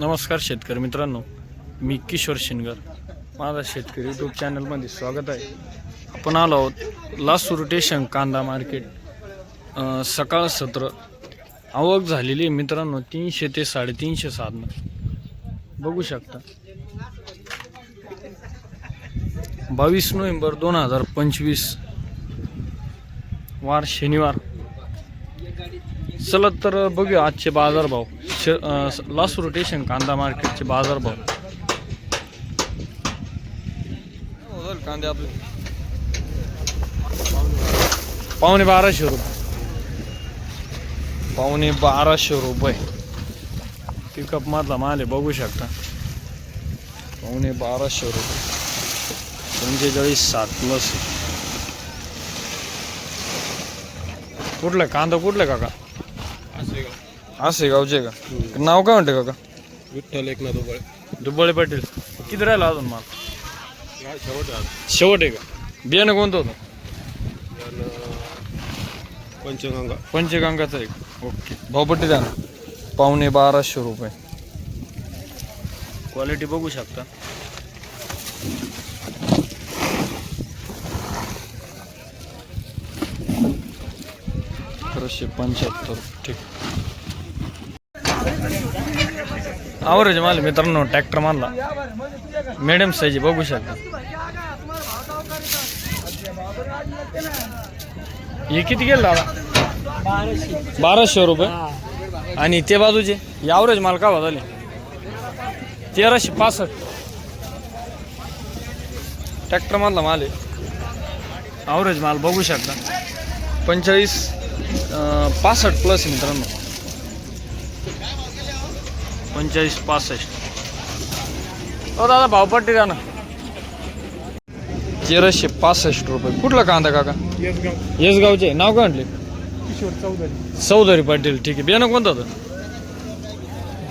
नमस्कार शेतकरी मित्रांनो मी किशोर शिनगर माझा शेतकरी यूट्यूब चॅनलमध्ये स्वागत आहे. आपण आलो आहोत लासूर टेशन कांदा मार्केट. सकाळ सत्र. आवक झालेली आहे मित्रांनो तीनशे ते साडेतीनशे साधनं. बघू शकता. बावीस नोव्हेंबर दोन हजार पंचवीस. वार शनिवार. चला तर बघूया आजचे बाजारभाव श लास लास्ट रोटेशन कांदा मार्केटचे बाजारभाव कांदे आपले पावणे बाराशे रुपये. पावणे बाराशे रुपये. पिकअप मधला माल आहे बघू शकता. पावणे बाराशे रुपये. पंचेचाळीस सात प्लस कुठलं? कांदा कुठलं काका? असे गावचे का? नाव काय म्हणते काका? विठ्ठल एकनाथ उबळे. दुब्बळे पाटील. किती राहिला अजून माल? शेवट आहे आज. शेवट आहे का? बियाणं कोणतं होतं? पंचगंगा. पंचगंगाचं आहे. का? ओके भावपट्टी द्या ना. पावणे बाराशे रुपये. क्वालिटी बघू शकता. अकराशे पंच्याहत्तर. ठीक. आवरेज माल मित्रांनो ट्रॅक्टर मानला मिडियम साईज बघू शकता. हे किती गेलं दादा? बाराशे रुपये. आणि ते बाजूचे ॲव्हरेज माल का झाले? तेराशे पासष्ट. ट्रॅक्टर मधला माल आहे. ॲव्हरेज माल बघू शकता. पंचेचाळीस पासष्ट प्लस मित्रांनो. पंचेचाळीस पासष्ट. हो दादा भावपट्टी द्या ना. तेराशे पासष्ट रुपये. कुठला कांदा काका? येसगाव. येसगावचे. नाव काय म्हटले? किशोर चौधरी. चौधरी पाटील. ठीक आहे. बियाणं कोणतं होतं?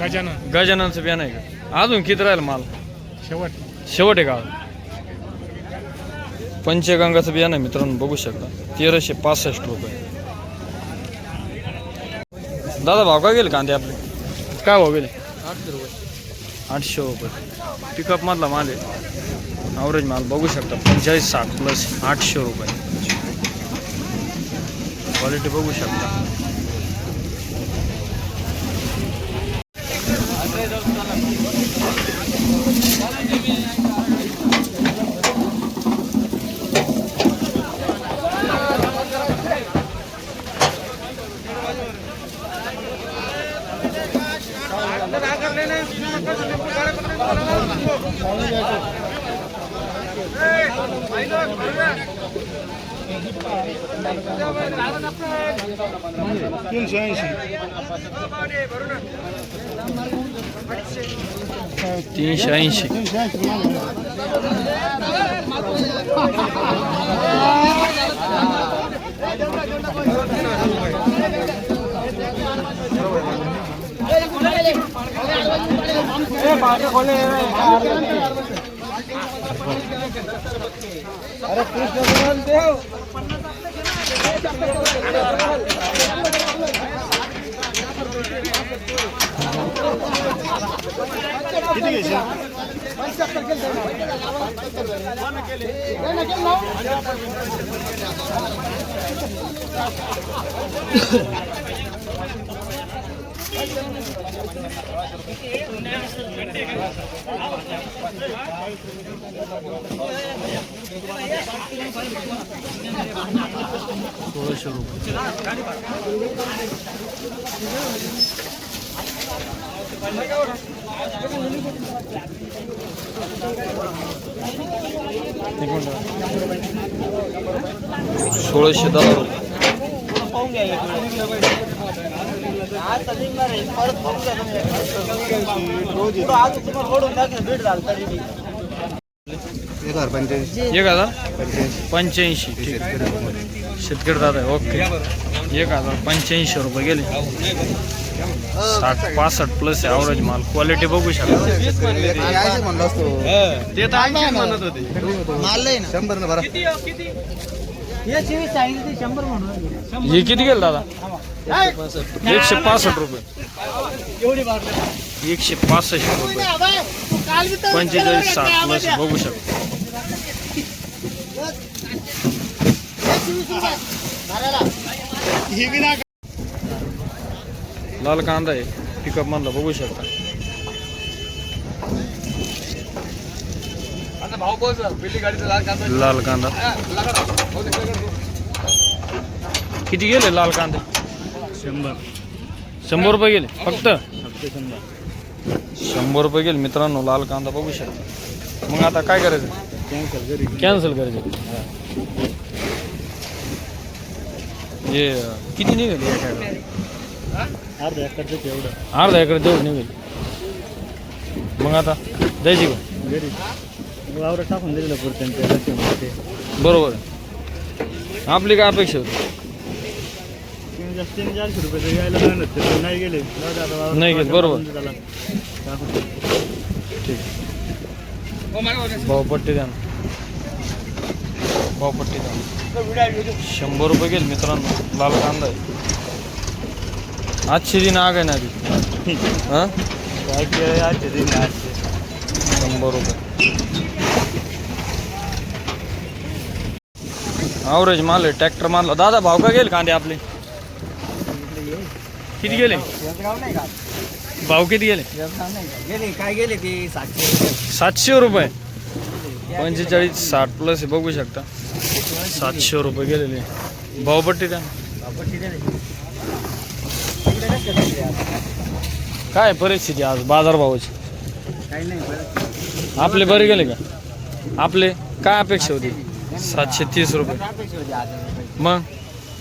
गजानन. गजाननचं बियाणं आहे का? अजून किती राहील माल? शेवट. शेवट आहे का? पंचगंगाचं बियाणं आहे मित्रांनो बघू शकता. तेराशे पासष्ट रुपये. दादा भाव काय गेले कांदे आपले? काय भाव गेले? आठशे रुपये. पिकअपमधला पिकअप मधला माल आहे. ॲव्हरेज माल बघू शकता. पंचेचाळीस साठ प्लस आठशे रुपये. क्वालिटी बघू शकता. तीनशे ऐंशी तीनशे ऐंशी तीनशे ऐंशी किती घ्यायचे सोळाशे रुपये एक শুরু ষোলোশো ডলার एक हजार? पंच्याऐंशी. एक हजार पंच्याऐंशी पंच्याऐंशी ठीक शेतकरी दादा ओके. एक हजार पंच्याऐंशी रुपये गेले. साठ पासष्ट प्लस ॲव्हरेज माल. क्वालिटी बघू शकता. म्हणलो असतो ते तर ऐंशी म्हणत होते. शंभर ना. बरं शंभर म्हणून. हे किती गेलं दादा? एकशे पासष्ट रुपये. एकशे पासष्ट रुपये. पंचेचाळीस साठ प्लस बघू शकतो. लाल कांदा आहे पिकअप मधला बघू शकता. लाल कांदा किती गेले लाल कांदे? शंभर. शंभर रुपये गेले फक्त? शंभर. रुपये गेले मित्रांनो लाल कांदा बघू शकता. मग आता काय करायचं? कॅन्सल घरी कॅन्सल करायचं. हे. किती निघेल एका? अर्धा एकरचं तेवढं. अर्धा एकर तेवढं निघेल. मग आता द्यायची का? घरी वावरं टाकून दिलेलं पुरतं ते बरोबर. आपली काय अपेक्षा होती? तीन जास्त तीन चारशे रुपये यायला लागणार ते नाही गेले. जाऊ दे आता वावरं नाही गेले, बरोबर. टाकून त्याला. टाकून. ठीक भावपट्टी द्या ना. भावपट्टी द्या. शंभर रुपये गेल मित्रांनो. लाल कांदा आहे. आजची दिन आग आहे ना आधी? हां? काय केलं आजचे दिन आजचे. शंभर रुपये. अवरेज माल आहे ट्रॅक्टर मारला दादा भाव का गेले कांदे आपले? किती गेले? भाव किती गेले? गेले काय गेले ते सातशे सातशे रुपये. पंचेचाळीस साठ प्लस बघू शकता. सातशे रुपये गेलेले. भावपट्टी द्या काय? परिस्थिती आज? बाजार भावाची? काही नाही आपले बरे गेले का? आपले काय अपेक्षा होती? सातशे तीस रुपये. अपेक्षा होती आता मग?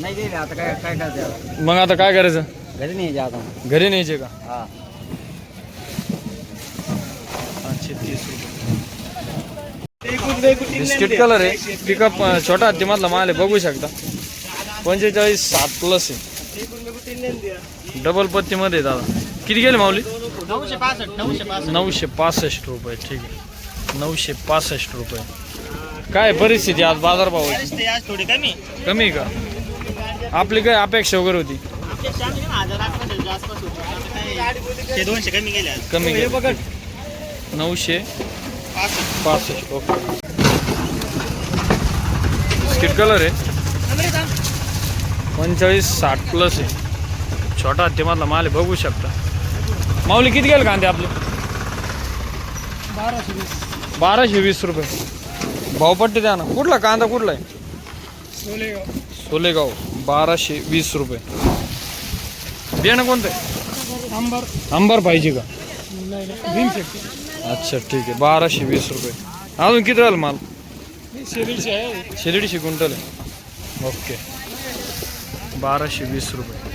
नाही गेले आता काय काय मग आता काय करायचं? घरी नाही जा आता घरी न्यायचे का? हा सातशे तीस रुपये. बिस्किट कलर आहे. पिकअप छोटा हत्तीमधला माल आहे. बघू शकता. पंचेचाळीस सात प्लस आहे. डबल पत्तीमध्ये आहे दादा. किती गेले माऊली? नऊशे पासष्ट नऊशे पासष्ट. नऊशे पासष्ट रुपये ठीक आहे. नऊशे पासष्ट रुपये. काय परिस्थिती आज बाजारभावाची? आज थोडी कमी. कमी आहे का? आपली काय अपेक्षा वगैरे होती? ते दोनशे कमी गेले आज. कमी गेली. नऊशे पासष्ट. ओके. बिस्किट कलर आहे. पंचेचाळीस साठ प्लस आहे. छोटा हत्तीमधला माल आहे बघू शकता. माऊली किती गेले कांदे आपले? बाराशे वीस. रुपये. भावपट्टी द्या ना. कुठला? कांदा कुठला आहे? सोलेगाव. बाराशे वीस रुपये. बियाणं कोणतं? आहे अंबर. अंबर पाहिजे का? अच्छा ठीक आहे. बाराशे वीस रुपये. अजून किती राहिलं माल? शिरीडशे आहे. शिर्डीशी क्विंटल आहे. ओके. बाराशे वीस रुपये.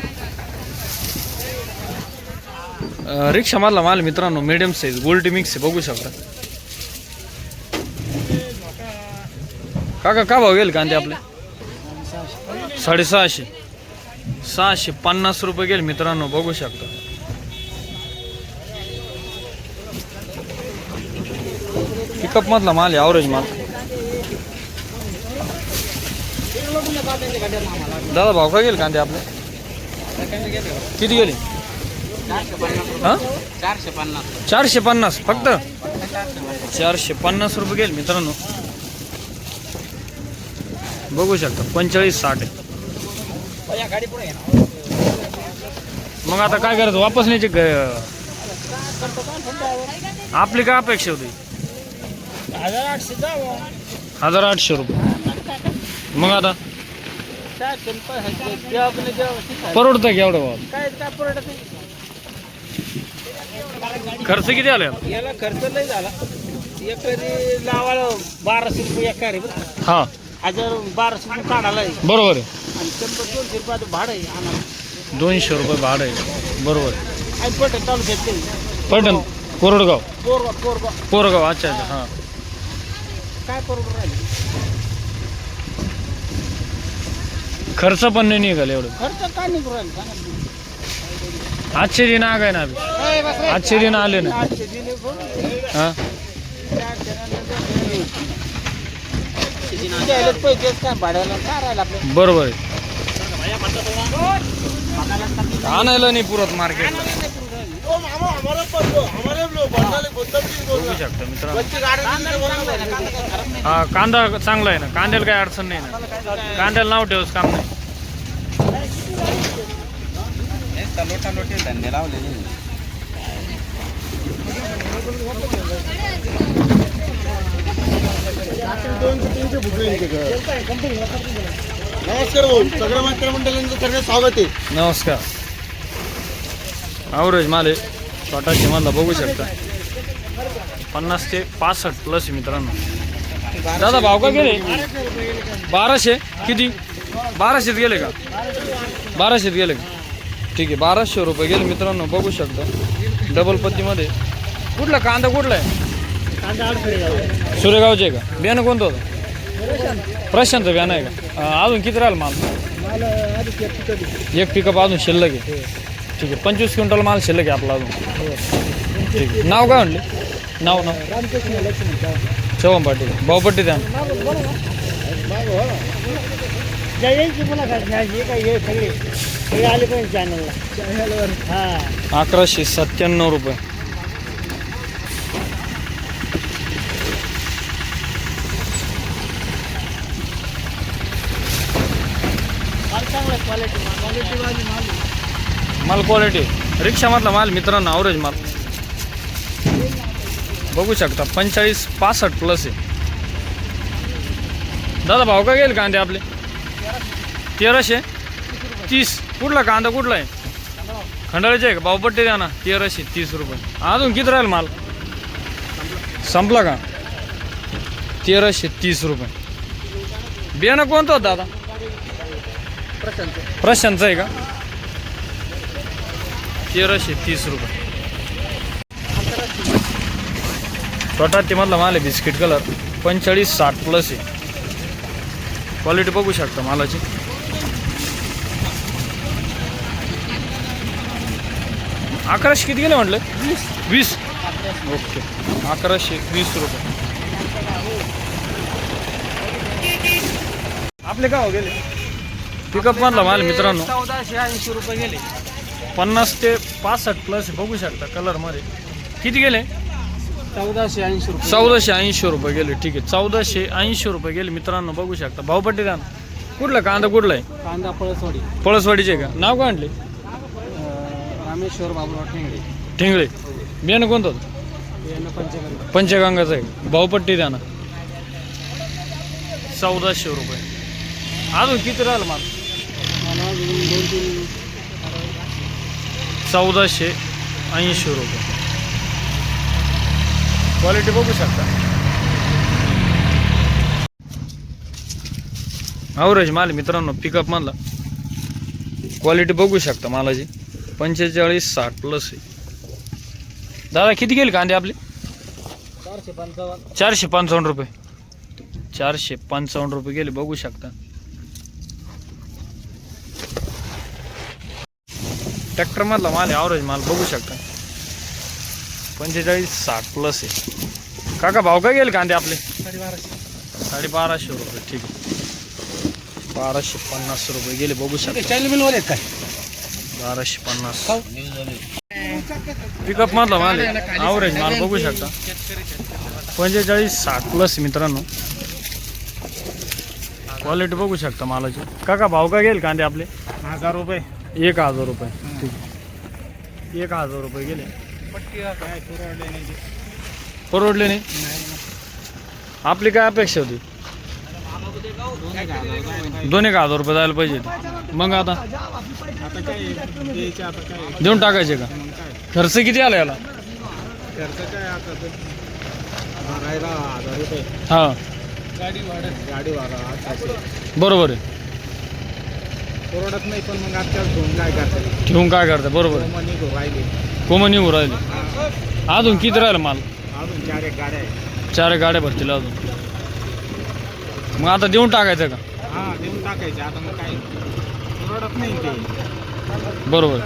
रिक्षा रिक्षामधला माल मित्रांनो मिडियम साईज गोल्ड मिक्स आहे बघू शकता. काका का भाव गेले कांदे आपले? साडेसहाशे. सहाशे पन्नास रुपये गेले मित्रांनो बघू शकता. पिकअप मधला माल आहे ॲव्हरेज माल. दादा भाव का गेले कांदे आपले? किती गेले? हा? चारशे पन्नास. चारशे पन्नास फक्त? चारशे पन्नास रुपये गेले मित्रांनो. बघू शकता पंचेचाळीस साठ मग आता काय करायचं? वापस न्यायचे ग- आपली काय अपेक्षा होती? हजार आठशे जावं. हजार आठशे रुपये. मग आता? चारशे जेव्हा परवडतं की एवढं? काय काय परवडत खर्च किती आला? याला? याला खर्च नाही झाला. एकरी लावायला बाराशे रुपये एका रे बरं हा. हजार बाराशे रुपये काढायला आहे. बरोबर आहे. आणि शंभर दोनशे रुपयाचं भाडं आहे आम्हाला. दोनशे रुपये भाडं आहे. बरोबर. आहे आणि पट चालू शकते पैठण कोरडगाव. पोरगा पोरगा कोरगाव अच्छा अच्छा हां. काय परवडून राहिले? खर्च पण नाही निघाल एवढं. खर्च काय निघून राहिले? सांगा आठशे दिन आग आहे ना अभि. दिन आले ना. हां? बरोबर आहे. आणायला नाही पुरत मार्केटला हा कांदा चांगला आहे ना. कांद्याला काही अडचण नाही ना. कांद्याला नाव ठेवच काम नाही. धंदे लावलेले नमस्कार भाऊ सगळ्या मात्र मंडळांचं करण्यात स्वागत आहे. नमस्कार. ॲव्हरेज माले बघू शकता. पन्नास ते पासष्ट प्लस मित्रांनो. दादा भाव का गेले? बाराशे? किती? बाराशेत गेले का? बाराशेत गेले का? ठीक आहे बाराशे रुपये गेले मित्रांनो बघू शकता. डबल पत्तीमध्ये कुठला? कांदा कुठला आहे? आहे का? बियाणं कोणतं होतं? प्रशांत. बियाणं आहे का? अजून किती राहिलं माल? एक पिकअप अजून शिल्लक आहे. ठीक आहे पंचवीस क्विंटल माल शिल्लक आहे आपला अजून. ठीक आहे. नाव काय म्हणले? नाव नाव. चव्हाण पाटील. भाऊपट्टी द्या. ज्या हे आले पण चॅनलला चॅनलवर हा. अकराशे सत्त्याण्णव रुपये. माल चांगला क्वालिटी क्वालिटी वाली माल माल क्वालिटी रिक्षामधला माल मित्रांनो ॲव्हरेज माल. बघू शकता पंचेचाळीस पासष्ट प्लस आहे. दादा भाव का गेले कांदे आपले? तेराशे? तीस? कुठला कांदा कुठला आहे? खंडाळ्याचे आहे का? भावपट्टी द्या ना. तेराशे तीस रुपये. अजून किती राहील माल? संपला का? तेराशे तीस रुपये. बियाणं कोणतं होतं दादा? प्रशांतचं आहे का? तेराशे तीस रुपये. छोटा मधला माल आहे बिस्किट कलर पंचेचाळीस साठ प्लस आहे. क्वालिटी बघू शकता मालाची. अकराशे किती गेले म्हटलं? वीस. ओके. अकराशे वीस रुपये. आपले का हो गेले पिकअप मधला माल मित्रांनो. चौदाशे ऐंशी रुपये गेले. पन्नास ते पासष्ट प्लस बघू शकता कलरमध्ये किती गेले? चौदाशे ऐंशी रुपये चौदाशे ऐंशी रुपये गेले. ठीक आहे. चौदाशे ऐंशी रुपये गेले मित्रांनो बघू शकता. भाऊपट्टी द्या ना. कुठला? कांदा कुठला आहे? कांदा पळसवाडी. पळसवाडीचे का? नाव काय आणले रामेश्वर बाबूराव ठेंगडे. ठेंगळे बियाणं कोणतं? होतं? यांना पंचगंगा. पंचगंगाचं आहे. भाऊपट्टी द्या ना. चौदाशे रुपये. अजून किती राहिलं माल? मला अजून दोन तीन चौदाशे ऐंशी रुपये. क्वालिटी बघू शकता. ॲव्हरेज माल मित्रांनो पिकअप मानला क्वालिटी बघू शकता मालाची. पंचेचाळीस साठ प्लस आहे. दादा किती गेले कांदे आपले? चारशे पंचावन्न चारशे पंचावन्न रुपये. चारशे पंचावन्न रुपये गेले बघू शकता. ट्रॅक्टर मधला माल आहे ॲव्हरेज माल बघू शकता. पंचेचाळीस साठ प्लस आहे. काका भाव काय गेले कांदे आपले? साडे बाराशे रुपये ठीक आहे. बाराशे पन्नास रुपये गेले बघू शकता. चॅनल मिलवाले काय? बाराशे पन्नास. पिकअप मधला माल आहे. ॲव्हरेज माल बघू शकता. पंचेचाळीस साठ प्लस मित्रांनो. क्वालिटी बघू शकता मालाची. काका भाव काय गेले कांदे आपले? हजार रुपये. एक हजार रुपये. ठीक. एक हजार रुपये गेले. परवडले नाही? आपली काय अपेक्षा होती? दोन एक हजार रुपये जायला पाहिजे? मग आता? देऊन टाकायचे का? खर्च किती आला याला? हा. बरोबर आहे. परवडत नाही पण मग आजकाल घेऊन काय करतात ठेवून काय करता? बरोबर कोमन येऊ राहिले. अजून किती राहिलं माल? अजून चार एक गाड्या चार गाड्या भरतील अजून. मग आता देऊन टाकायचं का? हा देऊन टाकायचे. आता मग काय? परवडत नाही ते. बरोबर.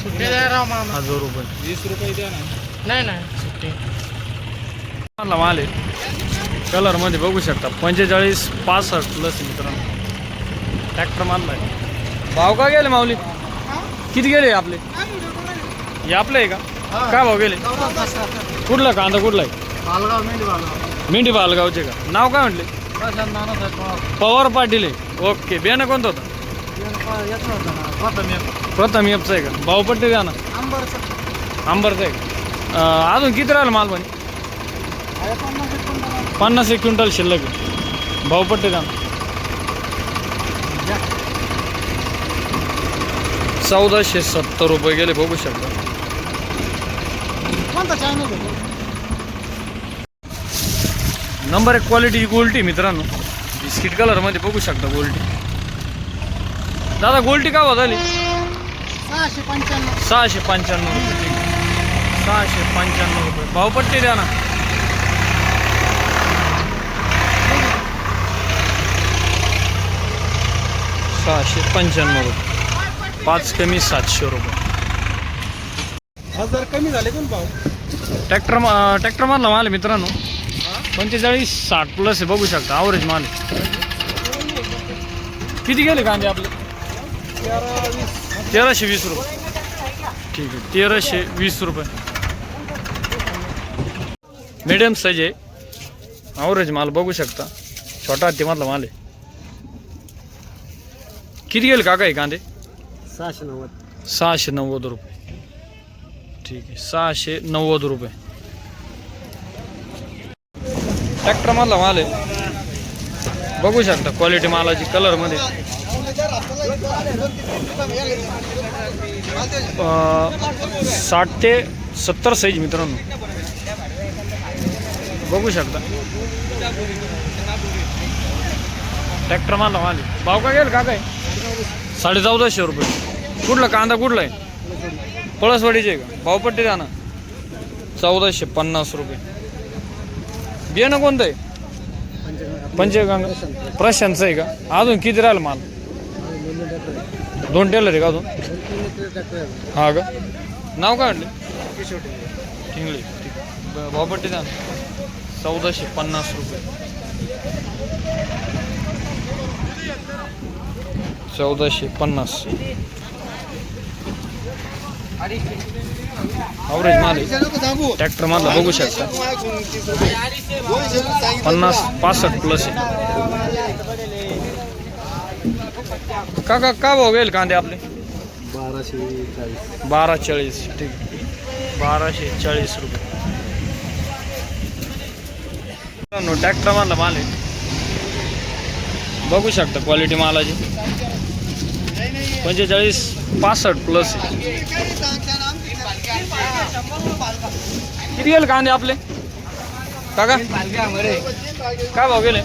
सुट्टे द्या राव मामा. हजार रुपये. वीस रुपये द्या ना. नाही नाही. सुट्टे. माल माल आहे. कलरमध्ये बघू शकता. पंचेचाळीस पासष्ट प्लस मित्रांनो. ट्रॅक्टर मारला आहे भाव का गेले माऊली? किती गेले आपले? हे आपलं आहे का? काय भाव गेले? कुठला कांदा कुठला आहे? पालगाव मेंढी पालगाव मेंढी बालगावचे का? नाव काय म्हटले? प्रशांत नानासाहेब पवार. पाटील आहे. ओके. बियाणं कोणतं होतं? येत नव्हतं ना. प्रथम येत प्रथम एपचं आहे का? भाऊपट्टी ना आंबरचं. आंबरचं आहे का? अं, अजून किती राहिलं माल म्हणे अरे पन्नास एक क्विंटल पन्नास एक क्विंटल शिल्लक आहे. भाऊपट्टी ना चौदाशे सत्तर रुपये गेले बघू शकता. कोणता चायना घेतो नंबर एक क्वालिटी गोल्टी मित्रांनो. बिस्किट कलरमध्ये बघू शकता गोल्टी. दादा गोल्टी का झाली? सहाशे पंच्याण्णव सहाशे पंच्याण्णव रुपये. सहाशे पंच्याण्णव रुपये. भावपट्टी द्या ना. सहाशे पंच्याण्णव रुपये. पाच कमी सातशे रुपये. हजार कमी झाले पण भाऊ ट्रॅक्टर ट्रॅक्टर मधला माल मित्रांनो. पंचेचाळीस साठ प्लस आहे बघू शकता ॲव्हरेज माल. आहे. किती गेले कांदे आपले? तेराशे वीस रुपये. ठीक आहे तेराशे वीस रुपये. मिडियम साईज आहे. ॲव्हरेज माल बघू शकता. छोटा हत्तीमधला माल आहे. किती गेले काका हे कांदे? सहाशे नव्वद. सहाशे नव्वद रुपये. ठीक आहे सहाशे नव्वद रुपये. ट्रॅक्टर मधला माल आहे. बघू शकता क्वालिटी मालाची कलरमध्ये साठ ते सत्तर साईज मित्रांनो. बघू शकता. ट्रॅक्टर मारला माल भाव का गेल का काय साडे चौदाशे रुपये. कुठला कांदा कुठला आहे? पळसवाडीचे आहे का? भावपट्टी द्या ना चौदाशे पन्नास रुपये. बियाणं कोणतं आहे? पंचगंगा. प्रशांतचं आहे का? अजून किती राहिलं माल? दोन टेलर आहे का अजून? हा का? नाव काय म्हणले किंगळे ठीक. द्या ना. चौदाशे पन्नास रुपये. चौदाशे पन्नास. ॲव्हरेज माल आहे. ट्रॅक्टर माल बघू शकता. पन्नास पासष्ट प्लस आहे. का का का भाव गेल कांदे आपले? बाराशे चाळीस. बारा चाळीस ठीक. बाराशे चाळीस रुपये ट्रॅक्टर मारला माल आहे. बघू शकता क्वालिटी मालाची. पंचेचाळीस पासष्ट प्लस आहे. किती गेले कांदे आपले? काका? काय भाव गेले?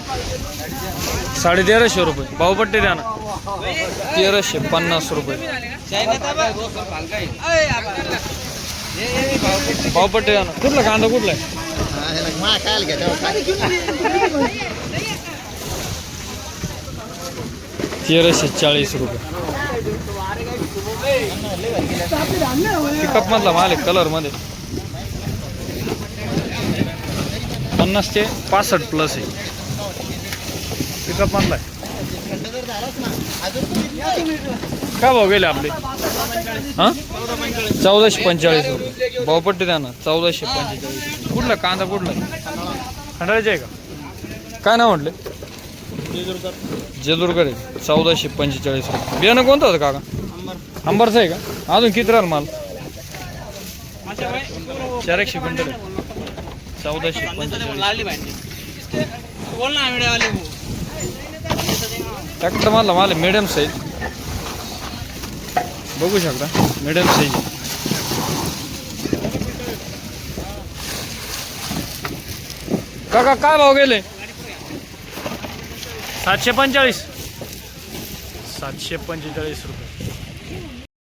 साडे तेराशे रुपये भावपट्टी द्या ना. तेराशे पन्नास रुपये. भावपट्टी द्या ना. कुठला कांदा कुठला तेराशे चाळीस रुपये. पिकअप मधला माल आहे कलर मध्ये. पन्नास ते पासष्ट प्लस आहे. पिकअप आहे काय भाव गेले आपले? हां? चौदाशे पंचेचाळीस रुपये. भावपट्टी द्या ना चौदाशे पंचेचाळीस. कुठला? कांदा कुठला? खंडाळाचे आहे का? काय नाव म्हटले? जेलूरकर. आहे चौदाशे पंचेचाळीस रुपये. बियाणं कोणतं होतं काका? अंबरचं आहे का? अजून किती राहिलं माल? चार एकशे क्विंटल चौदाशे ट्रॅक्टर मारला माल मिडियम साईज बघू शकता मिडियम साईज काका काय भाव गेले? सातशे पंचेचाळीस. सातशे पंचेचाळीस रुपये.